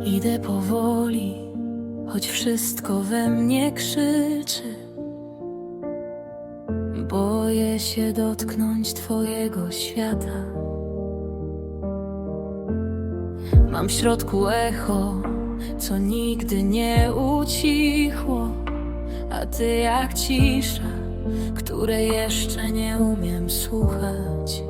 Idę powoli, choć wszystko we mnie krzyczy. Boję się dotknąć Twojego świata. Mam w środku echo, co nigdy nie ucichło, a Ty jak cisza, której jeszcze nie umiem słuchać.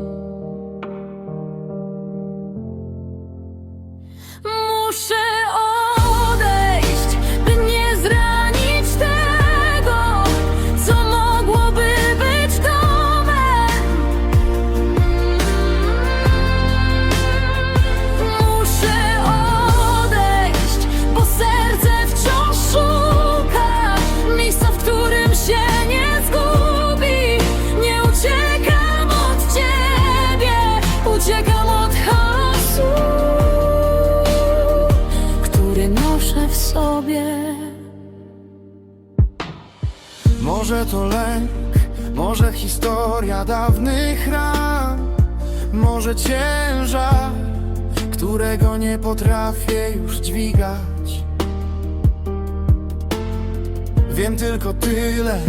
Może to lęk, może historia dawnych ran, może ciężar, którego nie potrafię już dźwigać. Wiem tylko tyle,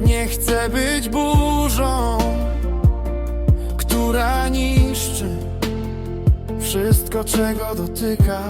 nie chcę być burzą, która niszczy wszystko, czego dotyka.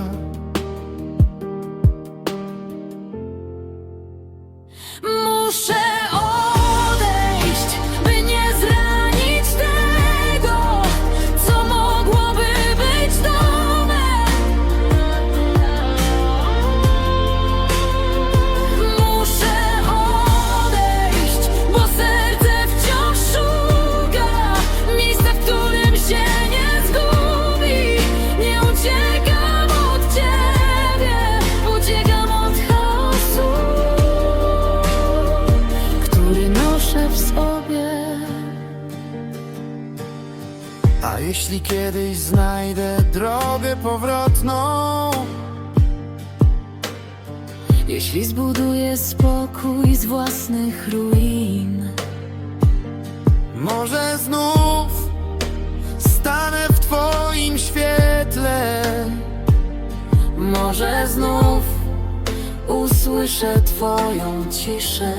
A jeśli kiedyś znajdę drogę powrotną, Jeśli zbuduję spokój z własnych ruin, może znów stanę w Twoim świetle. może znów usłyszę Twoją ciszę.